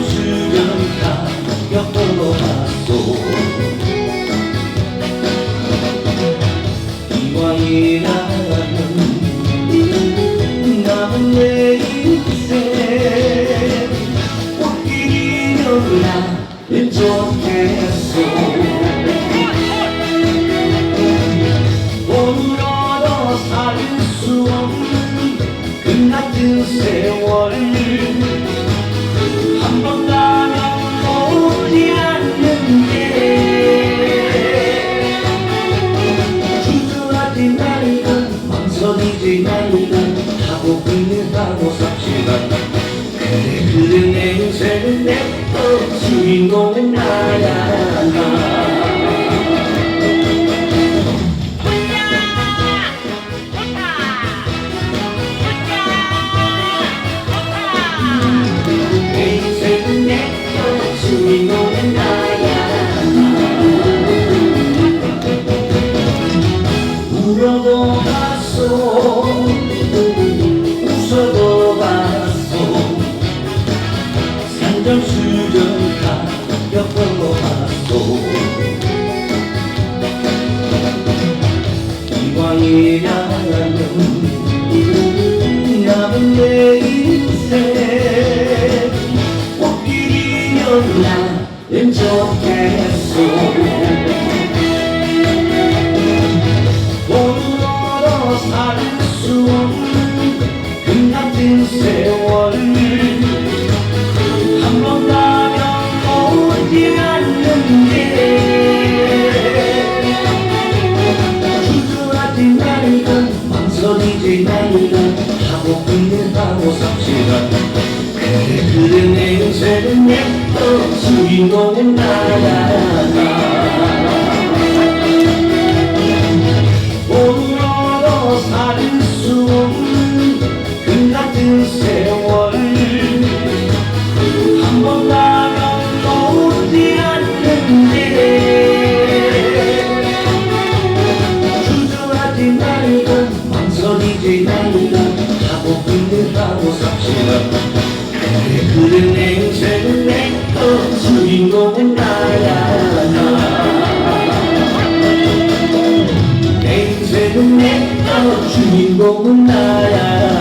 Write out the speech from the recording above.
수련 다 겪어도 봤소. 이왕이라면 남은 내 살수 없는 끝났던 세월 한 번 가면 오지 않는데 주저하지 말고 망설이지 말고 하고픈 하고 삽시다 그래 그래 내 인생은 내꺼 주인공은 나야 남은 내 인생. 꽃길이면 나는 좋겠소 말고 망설이지 말고 하고픈 일 하고 삽시다 그래 그래 내 인생은 내꺼 주인공은 나야 그래 내 인생은 내꺼 주인공은 나야 나 내 인생은 내꺼 주인공은 나야